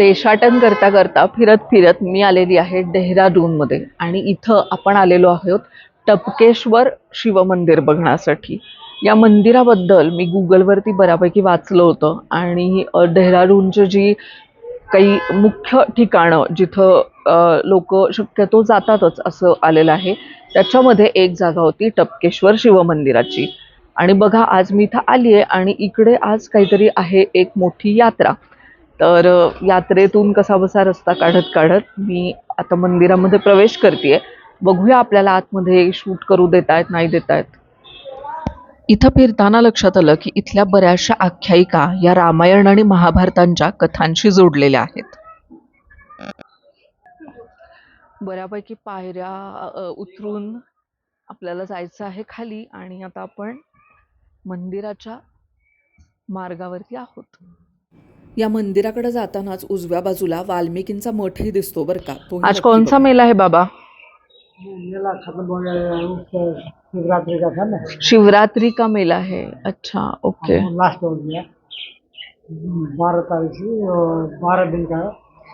देशाटन करता करता फिरत फिरत मी आलेली आहे डेहराडूनमध्ये आणि इथं आपण आलेलो आहोत टपकेश्वर शिवमंदिर बघण्यासाठी. या मंदिराबद्दल मी गुगलवरती बऱ्यापैकी वाचलं होतं आणि डेहराडूनची जी काही मुख्य ठिकाणं जिथं लोक शक्यतो जातातच असं आलेलं आहे त्याच्यामध्ये एक जागा होती टपकेश्वर शिवमंदिराची. आणि बघा आज मी इथं आली आहे आणि इकडे आज काहीतरी आहे एक मोठी यात्रा. तर यात्रेतून कसा बसा रस्ता काढत काढत मी आता मंदिरामध्ये प्रवेश करते बघूया आपल्याला आतमध्ये शूट करू देत आहेत नाही देत आहेत इथं फिरताना लक्षात आलं की इथल्या बऱ्याचशा आख्यायिका या रामायण आणि महाभारतांच्या कथांशी जोडलेल्या आहेत. बऱ्यापैकी पायऱ्या उतरून आपल्याला जायचं आहे खाली आणि आता आपण मंदिराच्या मार्गावरती आहोत. या मंदिराकडे जातानाच उजव्या बाजूला वाल्मिकींचा मठही दिसतो बरं का. तो आज कोणचा मेला आहे बाबा? मेला खत्म हो गया उसका शिवरात्रि का था ना शिवरात्रि का मेला है अच्छा ओके. लास्ट हो गया बारह तारीख से और बारह दिन का?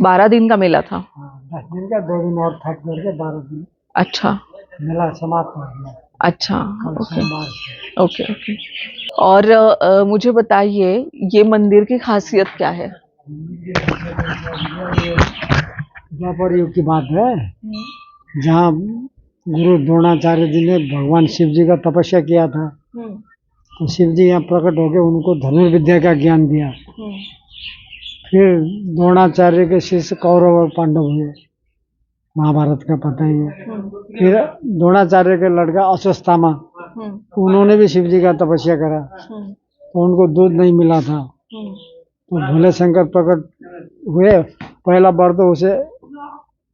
बारह दिन का मेला था? हाँ, दस दिन का दो दिन और थक करके बारह दिन. अच्छा. मेला समाप्त हो गया अच्छा कल ओके. सोमवार से. Okay okay. और अ, मुझे बताइए ये मंदिर की खासियत क्या है? द्वापर युग की बात है जहाँ गुरु द्रोणाचार्य जी ने भगवान शिव जी का तपस्या किया था तो शिव जी यहाँ प्रकट होकर उनको धनुर्विद्या का ज्ञान दिया। फिर द्रोणाचार्य के शिष्य कौरव और पांडव हुए महाभारत का पता ही है। फिर द्रोणाचार्य के लड़का अश्वत्थामा उन्होंने भी शिव जी का तपस्या करा। तो उनको दूध नहीं मिला था। तो भोले शंकर प्रकट हुए। पहला बार तो उसे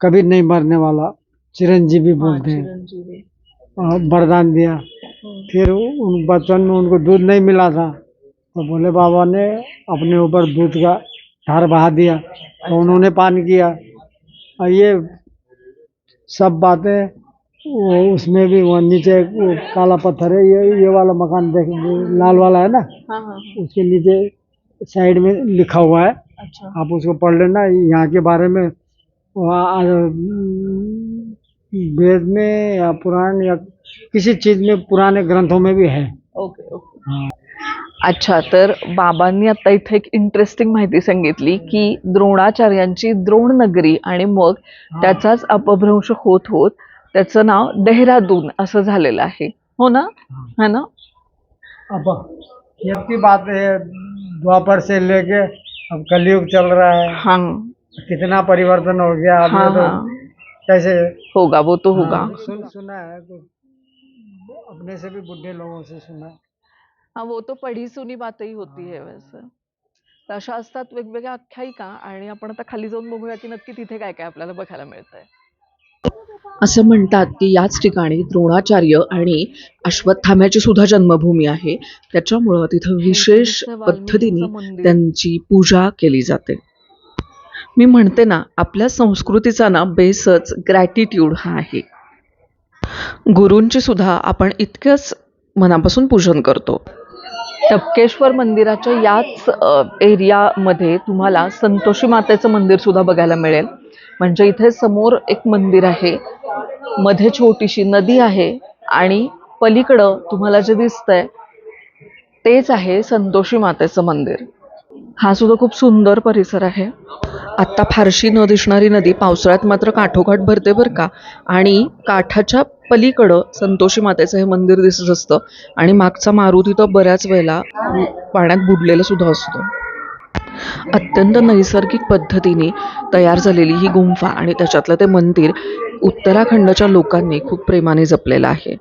कभी नहीं मरने वाला। चिरंजीवी बोलते हैं और वरदान दिया। फिर उन बचपन में उनको दूध नहीं मिला था। तो भोले बाबा ने अपने ऊपर दूध का धार बहा दिया। तो उन्होंने पान किया। और ये सब बातें वो उसमें भी वो नीचे वो काला पत्थर है ये ये वाला मकान देख लाल वाला है ना? उसके नीचे साइड में लिखा हुआ है। अच्छा। आप उसको पढ़ लेना यहाँ के बारे में। वेद में या पुराण या किसी चीज में पुराने ग्रंथों में भी है। Okay okay. अच्छा तर बाबांनी आता इथे एक इंटरेस्टिंग माहिती सांगितली की द्रोणाचार्यांची द्रोण नगरी आणि मग त्याचाच अपभ्रंश होत होत त्याचं नाव देहरादून असं झालेलं आहे. हो ना? है. ना? अब ये की बात है द्वापर से लेके अब कलयुग चल रहा है। हाँ। कितना परिवर्तन हो गया अब हाँ तो। हाँ। कैसे? होगा वो तो होगा। हाँ, सुन सुना है कुछ अपने से भी बुढ़े लोगों से सुना है। हा वो तो पढी सुनी बातही होती है वैसे। तर अशा असतात वेगवेगळ्या आख्यायिका आणि आपण आता खाली जाऊन बघूया की नक्की तिथे काय काय आपल्याला बघायला मिळतंय. असं म्हणतात की याच ठिकाणी द्रोणाचार्य आणि अश्वत्थाम्याची सुद्धा जन्मभूमी आहे. त्याच्यामुळं तिथं विशेष पद्धतीने त्यांची पूजा केली जाते. मी म्हणते ना आपल्या संस्कृतीचा ना बेसच ग्रॅटिट्यूड हा आहे. गुरूंची सुद्धा आपण इतकंच मनापासून पूजन करतो. टपकेश्वर मंदिराच्या याच एरियामध्ये तुम्हाला संतोषी मातेचं मंदिर सुद्धा बघायला मिळेल. म्हणजे इथे समोर एक मंदिर आहे. मध्ये छोटीशी नदी आहे आणि पलीकडं तुम्हाला जे दिसतंय तेच आहे संतोषी मातेचं मंदिर. हा सुद्धा खूप सुंदर परिसर आहे. आत्ता फारशी न दिसणारी नदी पावसाळ्यात मात्र काठोकाठ भरते बरं का. आणि काठाच्या पलीकडं संतोषी मातेचं हे मंदिर दिसत असतं आणि मागचा मारुती तर बऱ्याच वेळेला पाण्यात बुडलेला सुद्धा असतो. अत्यंत नैसर्गिक पद्धतीने तयार झालेली ही गुंफा आणि त्याच्यातलं ते मंदिर उत्तराखंडच्या लोकांनी खूप प्रेमाने जपलेलं आहे.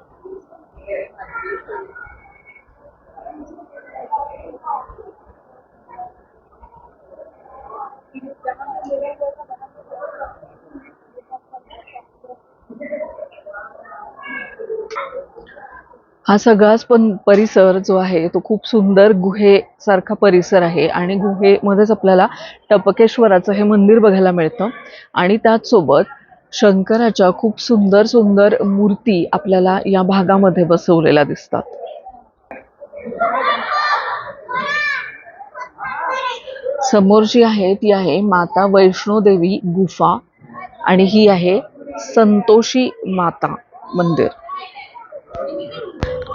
हा सगळाच पण परिसर जो आहे तो खूप सुंदर गुहेसारखा परिसर आहे आणि गुहेमध्येच आपल्याला टपकेश्वराचं हे मंदिर बघायला मिळतं आणि त्याचसोबत शंकराच्या खूप सुंदर सुंदर मूर्ती आपल्याला या भागामध्ये बसवलेल्या दिसतात. समोर जी आहे ती आहे माता वैष्णोदेवी गुफा आणि ही आहे संतोषी माता मंदिर.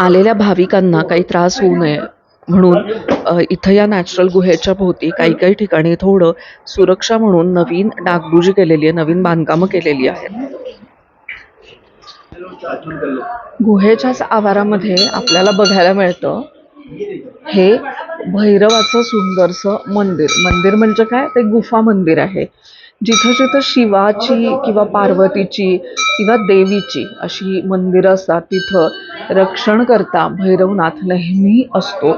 आलेल्या भाविकांना काही त्रास होऊ नये. म्हणून इथं या नॅचरल गुहेच्या भोवती काही काही ठिकाणी थोडं सुरक्षा म्हणून नवीन डागडुजी केलेली आहे नवीन बांधकामं केलेली आहेत. गुहेच्याच आवारामध्ये आपल्याला बघायला मिळतं हे भैरवाचं सुंदरसं मंदिर. मंदिर म्हणजे काय? ते गुफा मंदिर आहे. जिथं जिथं शिवाची किंवा पार्वतीची किंवा देवीची अशी मंदिरं असतात तिथं रक्षण करता भैरवनाथ नेहमी असतो.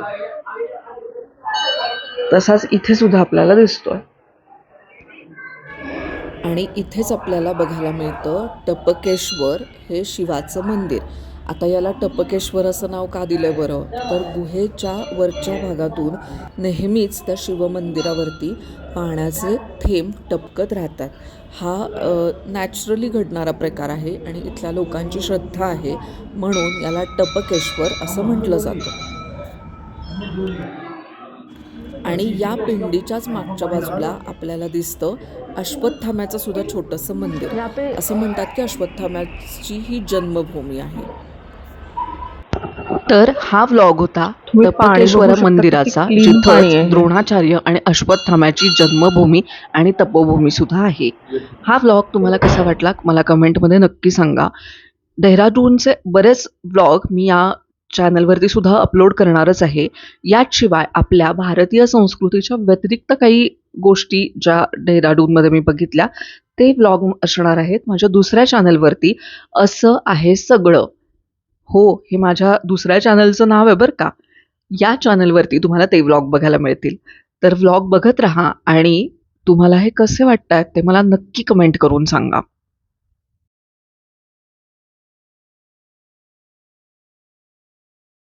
तसाच इथे सुद्धा आपल्याला दिसतोय. आणि इथेच आपल्याला बघायला मिळतं टपकेश्वर हे शिवाचं मंदिर. आता याला टपकेश्वर असं नाव का दिलं बरं? तर गुहेच्या वरच्या भागातून नेहमीच त्या शिवमंदिरावरती पाण्याचे थेंब टपकत राहतात. हा नॅचरली घडणारा प्रकार आहे आणि इथल्या लोकांची श्रद्धा आहे म्हणून याला टपकेश्वर असं म्हटलं जातं. आणि या पिंडीच्याच मागच्या बाजूला आपल्याला दिसतं अश्वत्थाम्याचं सुद्धा छोटंसं मंदिर. असं म्हणतात की अश्वत्थाम्याची ही जन्मभूमी आहे. तर हा व्लॉग होता शकता, मंदिराचा. जिथं द्रोणाचार्य आणि अश्वत्थाम्याची जन्मभूमी आणि तपोभूमी सुद्धा आहे. हा व्लॉग तुम्हाला कसा वाटला मला कमेंटमध्ये नक्की सांगा. देहरादूनचे बरेच व्लॉग मी या चॅनलवरती सुद्धा अपलोड करणारच आहे. याशिवाय आपल्या भारतीय संस्कृतीच्या व्यतिरिक्त काही गोष्टी ज्या डेहराडूनमध्ये मी बघितल्या ते व्लॉग असणार आहेत माझ्या दुसऱ्या चॅनलवरती असं आहे सगळं. हो हे माझ्या दुसऱ्या चॅनलचं नाव आहे बरं का. या चॅनलवरती तुम्हाला ते व्लॉग बघायला मिळतील. तर व्लॉग बघत राहा आणि तुम्हाला हे कसे वाटत आहेत ते मला नक्की कमेंट करून सांगा.